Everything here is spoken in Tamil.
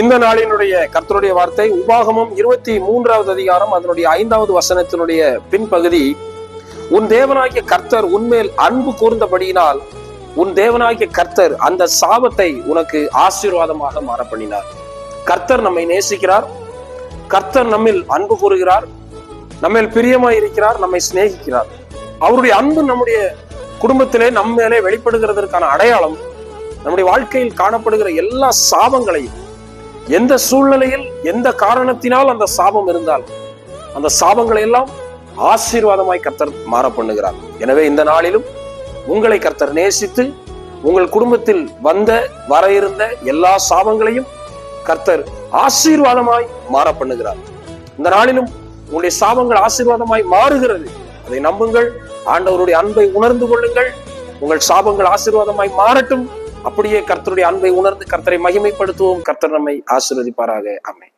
இந்த நாளினுடைய கர்த்தருடைய வார்த்தை உபாகமம் இருபத்தி மூன்றாவது அதிகாரம் அதனுடைய ஐந்தாவது வசனத்தினுடைய பின்பகுதி உன் தேவனாகிய கர்த்தர் உன்மேல் அன்பு கூர்ந்தபடியினால் உன் தேவனாகிய கர்த்தர் அந்த சாபத்தை உனக்கு ஆசீர்வாதமாக மாற பண்ணினார் கர்த்தர் நம்மை நேசிக்கிறார். கர்த்தர் நம்மில் அன்பு கூறுகிறார். நம்மேல் பிரியமாய் இருக்கிறார் நம்மை சிநேகிக்கிறார். அவருடைய அன்பு நம்முடைய குடும்பத்திலே நம்ம மேலே வெளிப்படுகிறதற்கான அடையாளம் நம்முடைய வாழ்க்கையில் காணப்படுகிற எல்லா சாபங்களையும் எந்த சூழ்நிலையில் எந்த காரணத்தினால் அந்த சாபம் இருந்தால் அந்த சாபங்களை எல்லாம் ஆசீர்வாதமாய் கர்த்தர் மாற பண்ணுகிறார். எனவே இந்த நாளிலும் உங்களை கர்த்தர் நேசித்து உங்கள் குடும்பத்தில் வந்த வர இருந்த எல்லா சாபங்களையும் கர்த்தர் ஆசீர்வாதமாய் மாற பண்ணுகிறார். இந்த நாளிலும் உங்களுடைய சாபங்கள் ஆசீர்வாதமாய் மாறுகிறது. அதை நம்புங்கள். ஆண்டவருடைய அன்பை உணர்ந்து கொள்ளுங்கள். உங்கள் சாபங்கள் ஆசீர்வாதமாய் மாறட்டும். அப்படியே கர்த்தருடைய அன்பை உணர்ந்து கர்த்தரை மகிமைப்படுத்துவோம். கர்த்தர் நம்மை ஆசீர்வதிப்பாராக. அமை